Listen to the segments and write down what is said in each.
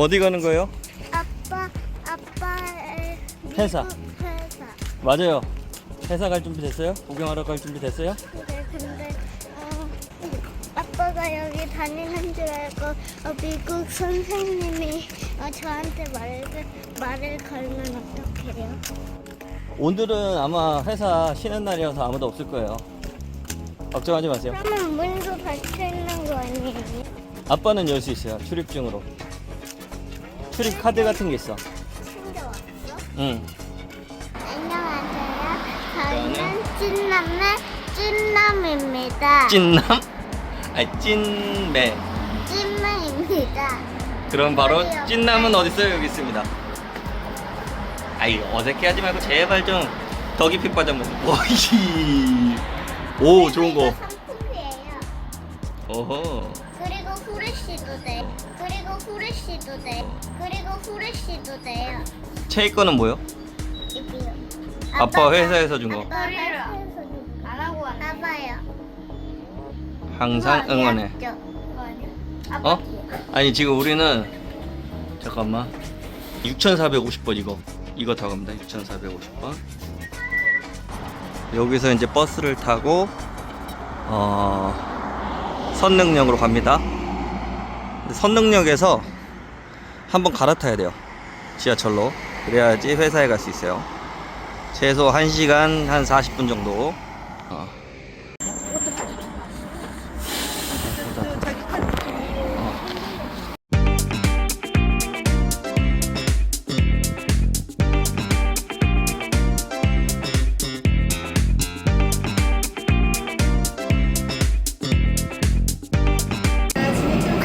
어디 가는 거예요? 아빠 아빠의 회사. 미국 회사. 맞아요. 회사 갈 준비 됐어요? 구경하러 갈 준비 됐어요? 근데 근데 어, 아빠가 여기 다니는 줄 알고 어, 미국 선생님이 어, 저한테 말을 말을 걸면 어떡해요? 오늘은 아마 회사 쉬는 날이어서 아무도 없을 거예요. 걱정하지 마세요. 그러면 문도 닫혀 있는 거 아니에요? 아빠는 열 수 있어요. 출입증으로. 출입 카드 같은 게 있어. 챙겨왔어? 응. 안녕하세요. 저는 찐남매 찐남입니다. 찐남? 아니 찐매. 찐매입니다. 그럼 바로 찐남은 어디 있어요? 여기 있습니다. 아이 어색해하지 말고 제발 좀 더 깊이 빠져보세요. 와이. 오 좋은 거. 상품이에요. 오호. 그리고 후레쉬도 돼. 그리고 후레쉬도 돼. 그리고 후레쉬도 돼요. 채이 거는 뭐요? 이거요. 아빠 회사에서 준 거. 아빠 회사에서 준 거. 안 하고 안 아빠요. 항상 응원해. 아빠 어? 뒤에. 아니 지금 우리는 잠깐만 6,450번 이거 이거 다 갑니다 6,450번 여기서 이제 버스를 타고 어 선릉역으로 갑니다 선릉역에서 한번 갈아타야 돼요. 지하철로. 그래야지 회사에 갈 수 있어요. 최소 1시간 한 40분 정도. 어.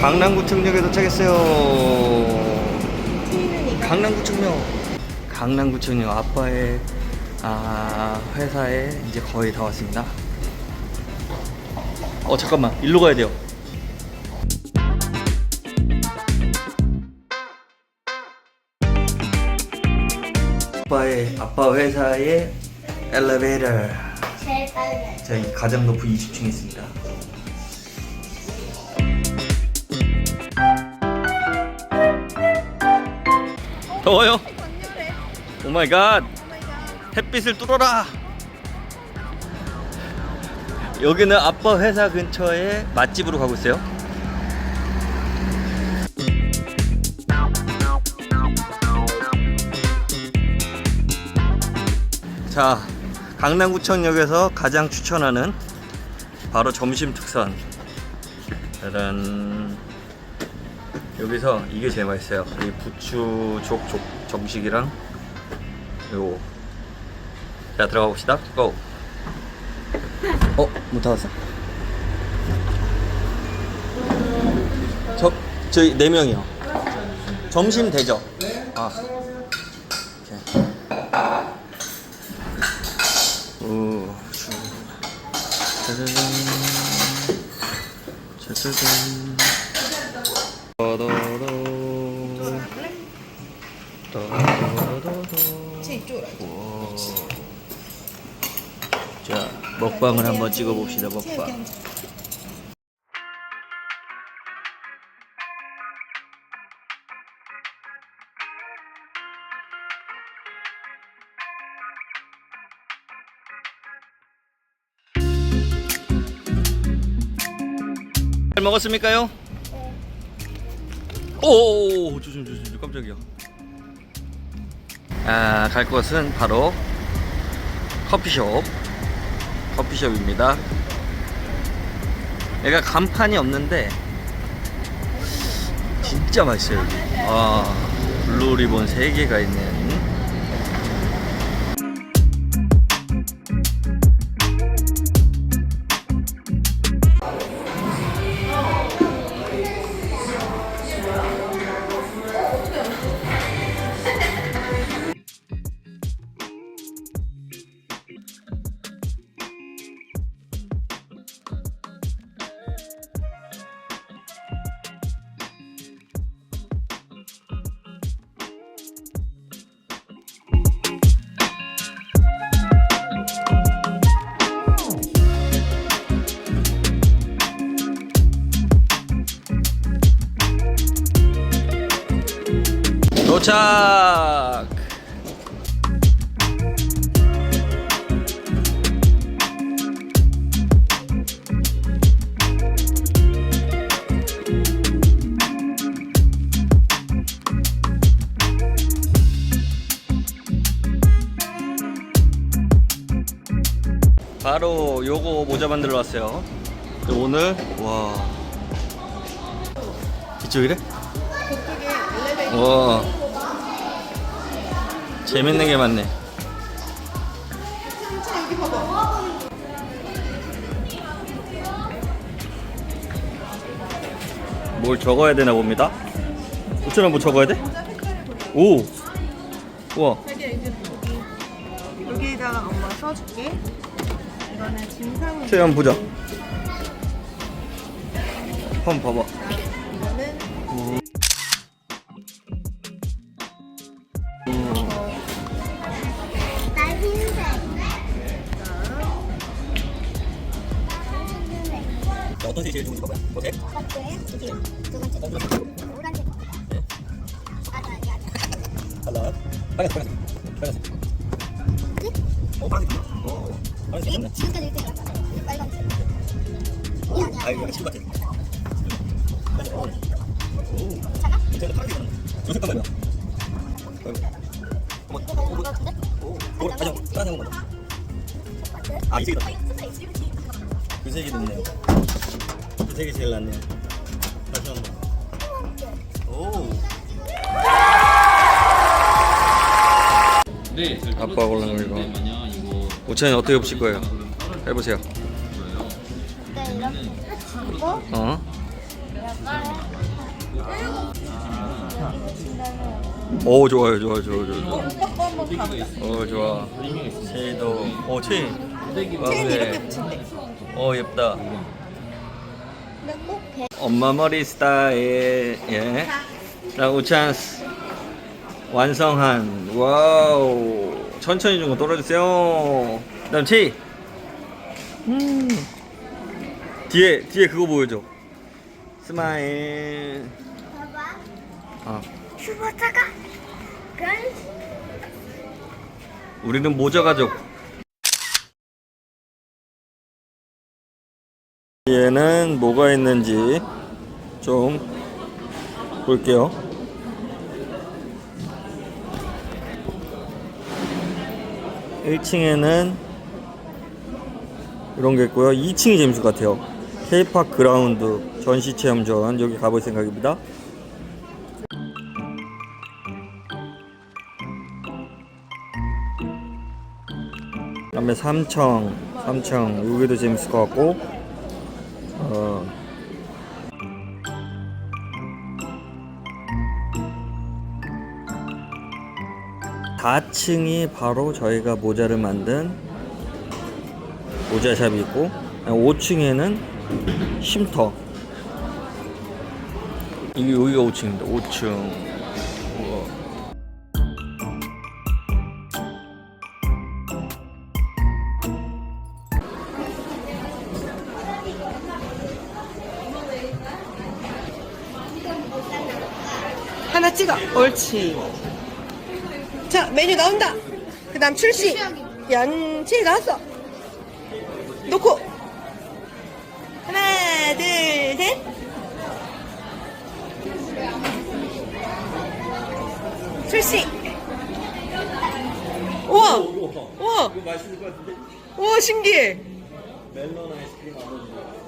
강남구청역에 도착했어요. 강남구청역. 강남구청역 아빠의 아, 회사에 이제 거의 다 왔습니다. 어 잠깐만 일로 가야 돼요. 아빠의 아빠 회사의 엘리베이터. 제일 빨리. 저희 가장 높은 20층에 있습니다. 더워요? 오 마이 갓. 햇빛을 뚫어라. 여기는 아빠 회사 근처에 맛집으로 가고 있어요. 자, 강남구청역에서 가장 추천하는 바로 점심 특선. 짜란. 여기서 이게 제일 맛있어요. 이 부추 족 족 정식이랑 요거. 자 들어가 봅시다. 고. 어, 못 닫았어? 저 저희 네 명이요. 점심 되죠? 아. 오케이. 오, 주. 짜자잔. 짜자잔. 따다라다다. 우와. 자, 먹방을 한번 찍어봅시다, 먹방. 잘 먹었습니까요? 오, 조심 조심 조심 깜짝이야. 아, 갈 곳은 바로 커피숍. 커피숍입니다. 얘가 간판이 없는데 진짜 맛있어요. 여기. 아, 블루 리본 3개가 있는 요거 모자 만들러 왔어요. 오늘 와 이쪽이래? 와 재밌는 게 많네. 뭘 적어야 되나 봅니다. 우천아 뭐 적어야 돼? 오, 우와, 여기에다가 엄마 써줄게. 이거는 진상. 체험 보자. 한번 봐봐. 이거는 나 흰색. 어떤 색이 제일 좋은지 봐봐요. 오케이. 어때요? 두 번째. 두 번째. 아니. 달라. 빨간색, 빨간색, 빨간색. 어, 빨간색. 어, 빨간색 있네. 지금까지 1등이야. 빨간색. 이 아니야. 아, 이거 친구 같아. 파란색 거? 오, 오, 가자. 파란색. 아, 이 색이다. 그 색이 좋네요. 그 색이 제일 낫네요. 다시 한 번. 오. 네, 저희 아빠 골라놓은 있었는데 이거. 오천이 어떻게 붙일 거예요? 해보세요. 네 이렇게. 어? 오 좋아요 좋아 좋아 좋아 오 좋아 체이도 오 체인 체인 이렇게 붙인대. 오 예쁘다 꼭 배. 엄마 머리 스타일 예. 자 우찬스 완성한 와우 천천히 좀 떨어주세요 그다음 체이 음. 뒤에 뒤에 그거 보여줘 스마일 봐봐. 아 슈퍼차가. 우리는 모자 가족. 얘는 뭐가 있는지 좀 볼게요. 일층에는 이런 게 있고요. 2층이 재밌을 것 같아요. K-팝 그라운드 전시 체험전 여기 가볼 생각입니다. 그다음에 삼청, 삼청 여기도 재밌을 것 같고, 4층이 바로 저희가 모자를 만든 모자샵이 있고 5층에는 쉼터. 이게 여기가 5층입니다. 5층. 하나 찍어. 옳지. 자, 메뉴 나온다. 그 다음 출시. 연치 나왔어. 놓고. 하나, 둘, 셋. 출시. 우와. 우와. 이거 맛있을 것 같은데? 우와, 신기해. 멜론 아이스크림 안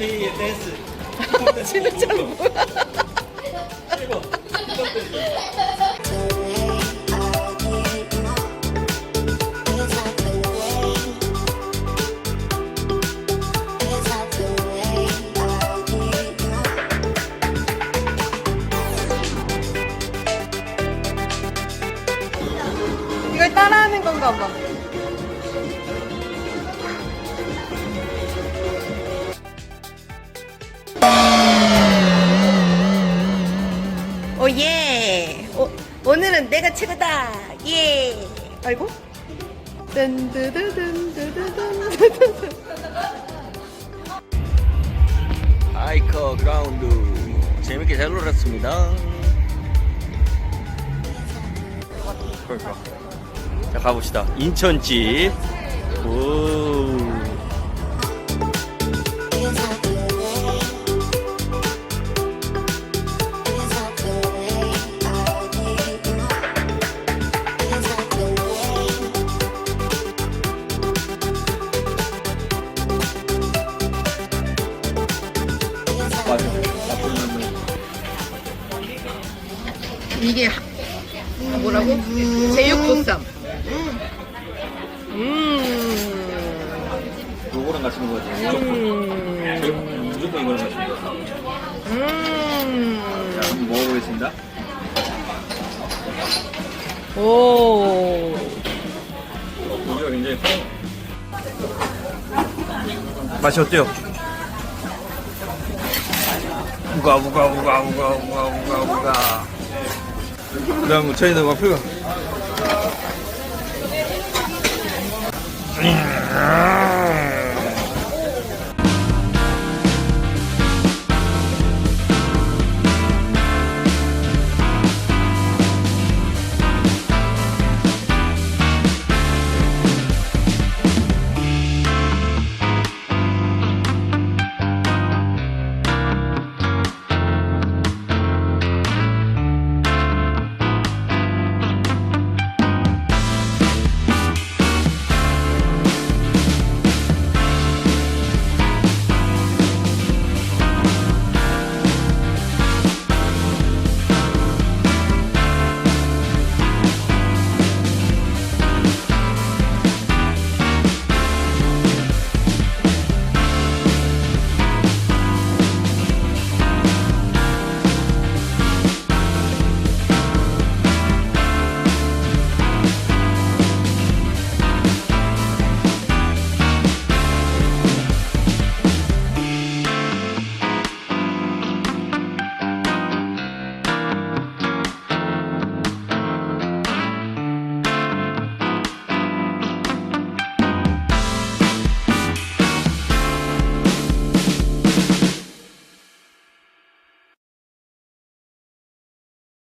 저희의 댄스. 진짜 뭐야? 최고. 이걸 따라하는 건가 봐. 오늘은 내가 최고다. 예. 아이고. 아이커 그라운드 재밌게 잘 놀았습니다. 그러니까. 자 가봅시다. 인천집. 오. 이게 하- 아, 뭐라고? 제육보쌈. 음. 요거랑 같이 먹어야 돼. 무조건. 무조건 이거랑 같이 먹어야 돼. 음. 자, 한번 먹어보겠습니다. 오. 고기가 굉장히 커. 맛이 어때요? 우가 우가 우가 우가 우가 우가 우가 그다음 저희는 와플